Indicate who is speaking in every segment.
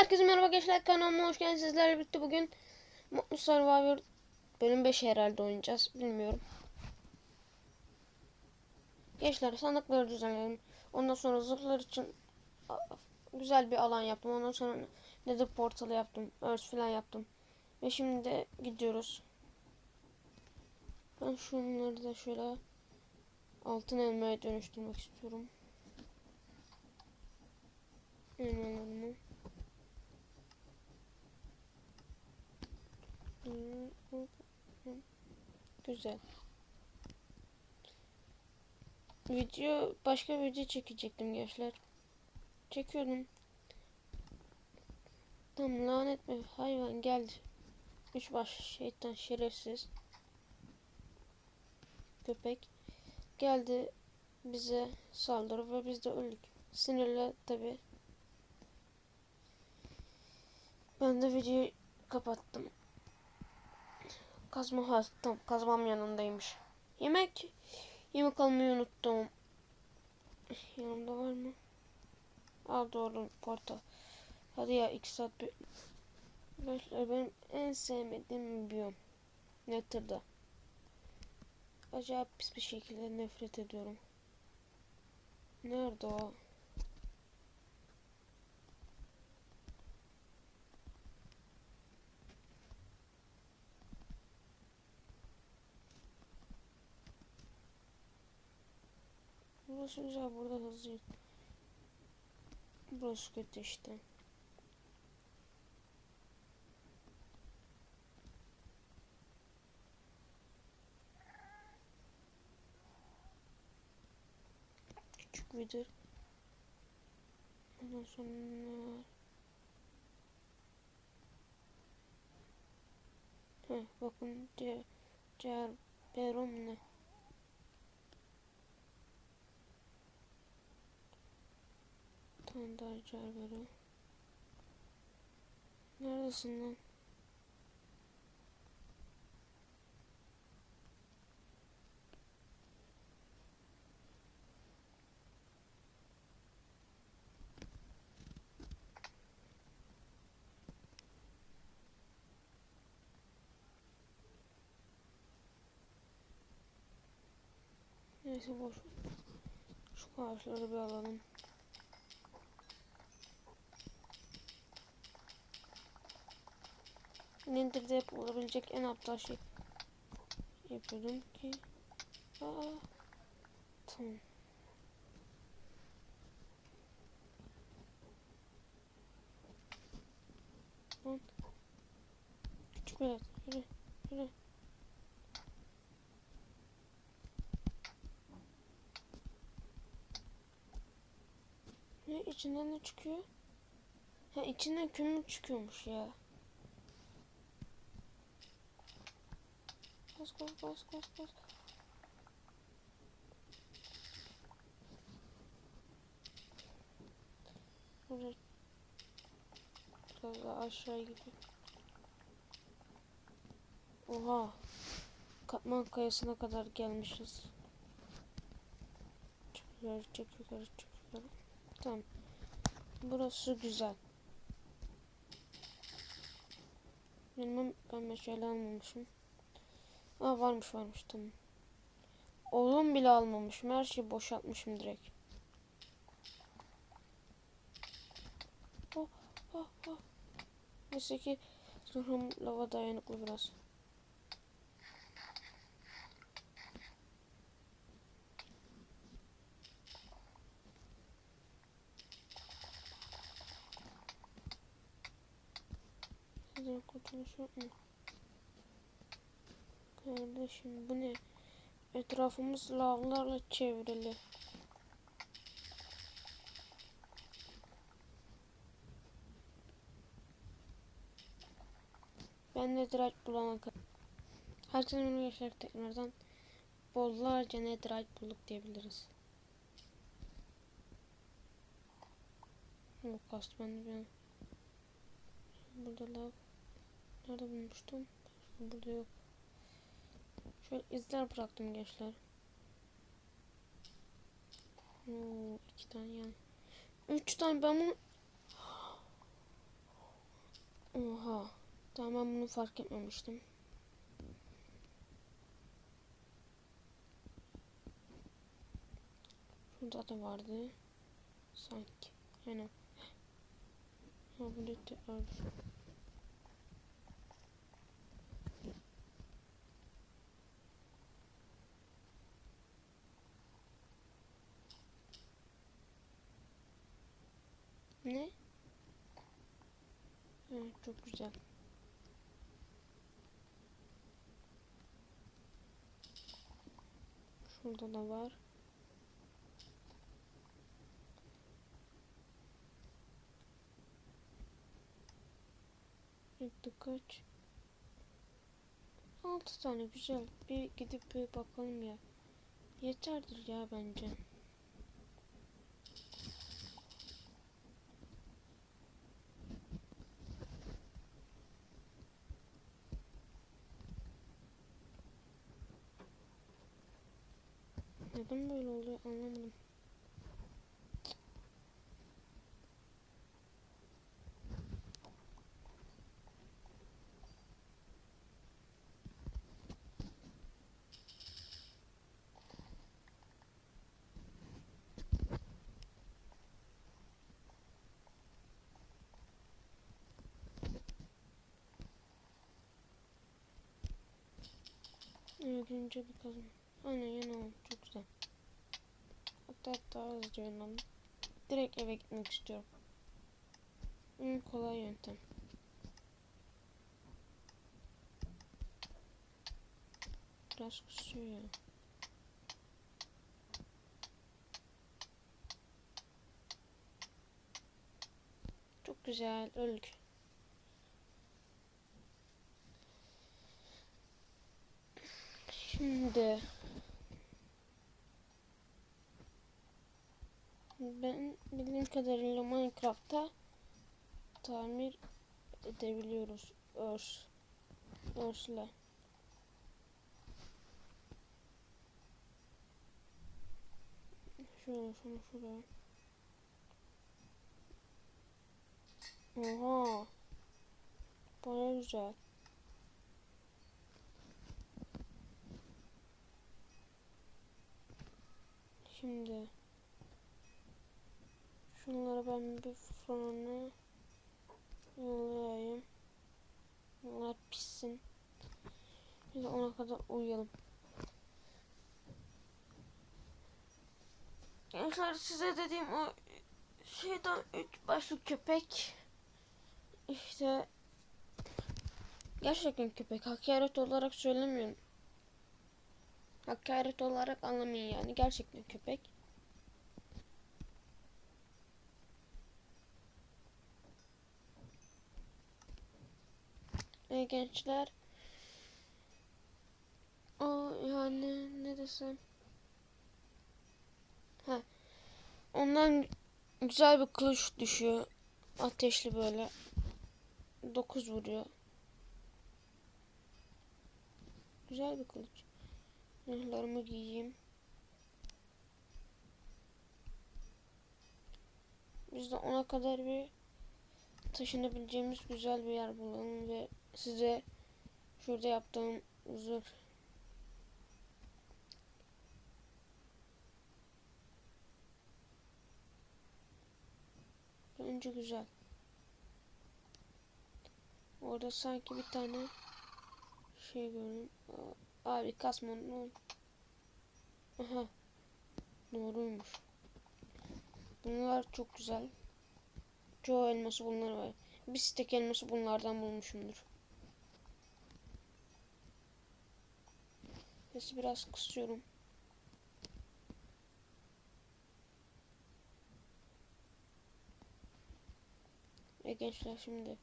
Speaker 1: Herkese merhaba gençler kanalıma hoş geldiniz. Sizlerle birlikte bugün Mutlu Survivor bölüm 5 herhalde oynayacağız. Bilmiyorum. Gençler sandıkları düzenledim. Ondan sonra zırhlar için güzel bir alan yaptım. Ondan sonra nether portalı yaptım. Earth falan yaptım. Ve şimdi de gidiyoruz. Ben şunları da şöyle altın elmaya dönüştürmek istiyorum. Elmalarımı. Güzel. Video başka video çekecektim gençler. Çekiyordum. Tam lanet mi hayvan geldi. Üç baş şeytan şerefsiz. Köpek geldi bize saldırı ve biz de öldük. Sinirle tabi. Ben de videoyu kapattım. Kazma ha kazmam yanındaymış. Yemek yemek almayı unuttum. Yanımda var mı? Aa doğru portal. Hadi ya iki saat bir... Arkadaşlar benim en sevmediğim biyom. Nether'da. Acayip pis bir şekilde nefret ediyorum. Nerede o? Burası güzel burada hızlı. Burası kötü işte. Küçük vidir. Ondan sonra? Heh, bakın diğer diğer Berum ne? Tane daha Cerbero. Neredesin lan? Neyse boş. Şu ağaçları bir alalım. Nether'da yapılabilecek en aptal şey yapıyordum ki. Aa, tamam. Lan. Küçük velet yürü yürü. Ne içinden ne çıkıyor? Ha içinden kömür çıkıyormuş ya. Koş koş koş koş koş. Burada biraz gidiyor. Oha. Katman kayasına kadar gelmişiz. Çık yukarı, çık yukarı, çık yukarı. Tamam. Burası güzel. Bilmem ben meşale almamışım. Aa varmış varmış tamam. Oğlum bile almamışım. Her şeyi boşaltmışım direkt. Oh, oh, oh. Neyse ki zırhım lava dayanıklı biraz. Kurtuluş yok mu? Kardeşim bu ne? Etrafımız lavlarla çevrili. Ben de netherite bulana kadar. Herkesin onu yaşayarak tekrardan bollarca netherite bulduk diyebiliriz. Bu kast ben ben. Burada lav. Nerede bulmuştum? Burada yok. Şöyle izler bıraktım gençler. Oo, iki tane yani. Üç tane ben bunu... Oha. Tamam bunu fark etmemiştim. Şurada da vardı. Sanki. Yani. Ha bu da tekrar. Ne? Evet çok güzel. Şurada da var. Yoktu kaç? Altı tane güzel. Bir gidip bir bakalım ya. Yeterdir ya bence. Neden böyle oluyor anlamadım. Evet, bir kazın. Aynen yine oldu. Hatta hatta hızlıca yönlendim. Direkt eve gitmek istiyorum. En kolay yöntem. Biraz kusuyor ya. Çok güzel. Öldük. Şimdi ben bildiğim kadarıyla Minecraft'ta tamir edebiliyoruz örs örsle. Şöyle şunu şuraya. Oha. Baya güzel. Şimdi şunları ben bir fırına yollayayım. Bunlar pişsin. Biz ona kadar uyuyalım. Gençler size dediğim o şeyden üç başlı köpek işte gerçekten köpek hakaret olarak söylemiyorum. Hakaret olarak anlamayın yani gerçekten köpek. E, gençler. O yani ne desem? Ha. Ondan güzel bir kılıç düşüyor. Ateşli böyle. 9 vuruyor. Güzel bir kılıç Zırhlarımı giyeyim. Biz de ona kadar bir taşınabileceğimiz güzel bir yer bulalım ve size şurada yaptığım zırh Bence güzel. Orada sanki bir tane şey gördüm. Abi kasma ne Aha. Doğruymuş. Bunlar çok güzel. Çoğu elması bunlar var. Bir stek elması bunlardan bulmuşumdur. Sesi biraz kısıyorum. Ve gençler şimdi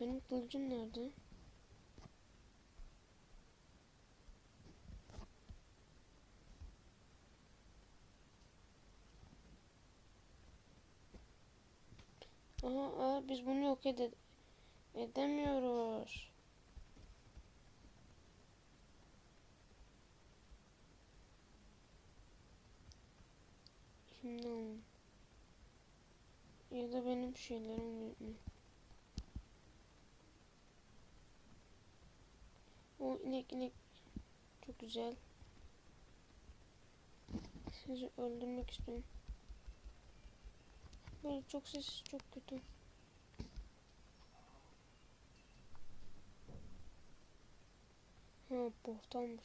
Speaker 1: benim kılıcım nerede? Aha, aa, biz bunu yok ede edemiyoruz. No. Ya da benim şeylerim mi? O inek inek çok güzel. Sizi öldürmek istiyorum. Böyle çok ses çok kötü. Ha portalmış.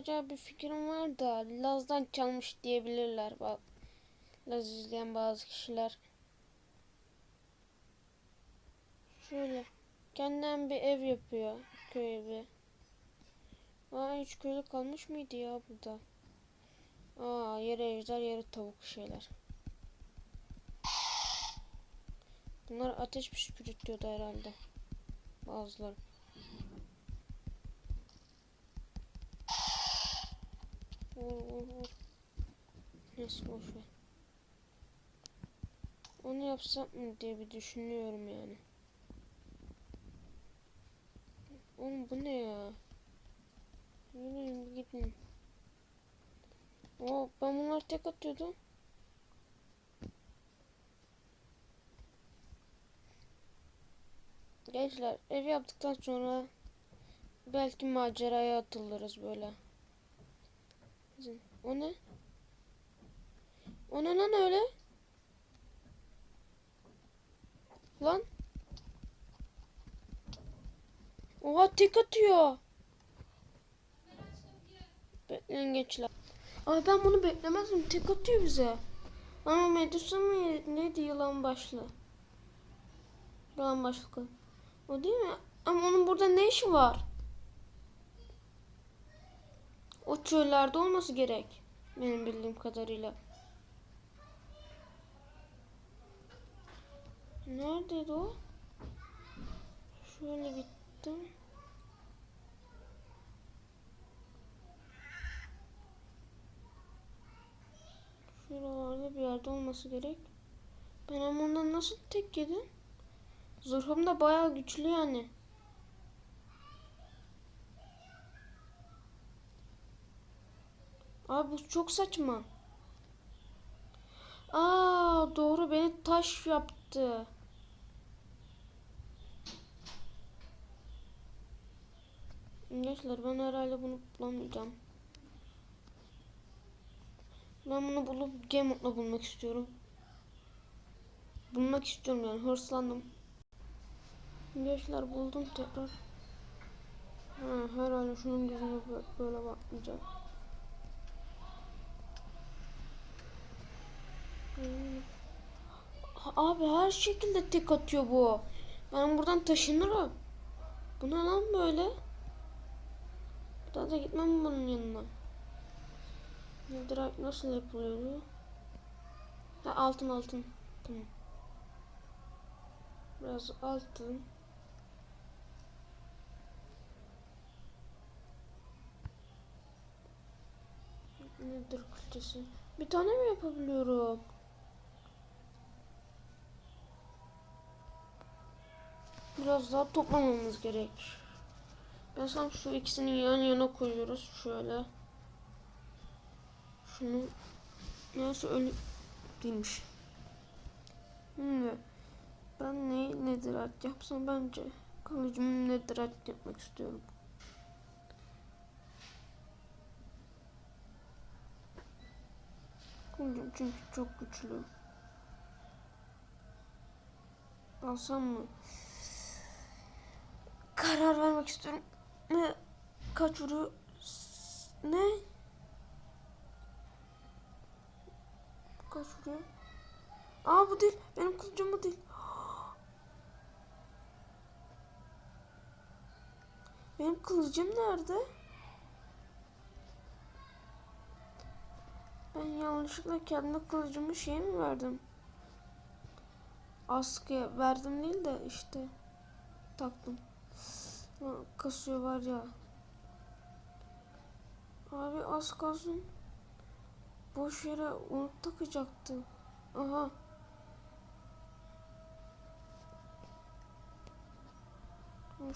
Speaker 1: Acaba bir fikrim var da Laz'dan çalmış diyebilirler. Bak Laz izleyen bazı kişiler. Şöyle kendinden bir ev yapıyor. Köy evi. Aa hiç köylü kalmış mıydı ya burada? Aa yere ejder yere tavuk şeyler. Bunlar ateş püskürtüyordu herhalde. Bazıları. Neyse boş ver. Onu yapsam mı diye bir düşünüyorum yani. Oğlum bu ne ya? Yürüyün gidin. Oo ben bunları tek atıyordum. Gençler ev yaptıktan sonra belki maceraya atılırız böyle. O ne? O ne lan öyle? Lan. Oha tek atıyor. Bekleyin gençler. Ay ben bunu beklemezdim. Tek atıyor bize. Ama Medusa mı neydi yılan başlı? Yılan başlı. O değil mi? Ama onun burada ne işi var? O çöllerde olması gerek. Benim bildiğim kadarıyla. Neredeydi o? Şöyle gittim. Şuralarda bir yerde olması gerek. Ben ama ondan nasıl tek yedim? Zırhım da bayağı güçlü yani. Abi bu çok saçma. Aa doğru beni taş yaptı. Gençler ben herhalde bunu bulamayacağım. Ben bunu bulup game mode'la bulmak istiyorum. Bulmak istiyorum yani hırslandım. Gençler buldum tekrar. Ha, herhalde şunun yüzüne böyle bakmayacağım. Abi her şekilde tek atıyor bu. Ben buradan taşınırım. Bu ne lan böyle? Daha da gitmem bunun yanına. Netherite nasıl yapılıyordu? Ha, altın altın. Tamam. Biraz altın. Nedir külçesi? Bir tane mi yapabiliyorum? Biraz daha toplamamız gerek. Ben sana şu ikisini yan yana koyuyoruz. Şöyle. Şunu nasıl ölü değilmiş. Şimdi ben ne nedirat yapsam bence kılıcımı nedirat yapmak istiyorum. Kılıcım çünkü çok güçlü. Alsam mı? Karar vermek istiyorum. Ne? Kaç vuruyor? Ne? Kaç vuruyor? Aa bu değil. Benim kılıcım bu değil. Benim kılıcım nerede? Ben yanlışlıkla kendi kılıcımı şey mi verdim? Askıya verdim değil de işte taktım. Kasıyor var ya. Abi az kalsın. Boş yere unut takacaktı. Aha.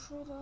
Speaker 1: Şöyle.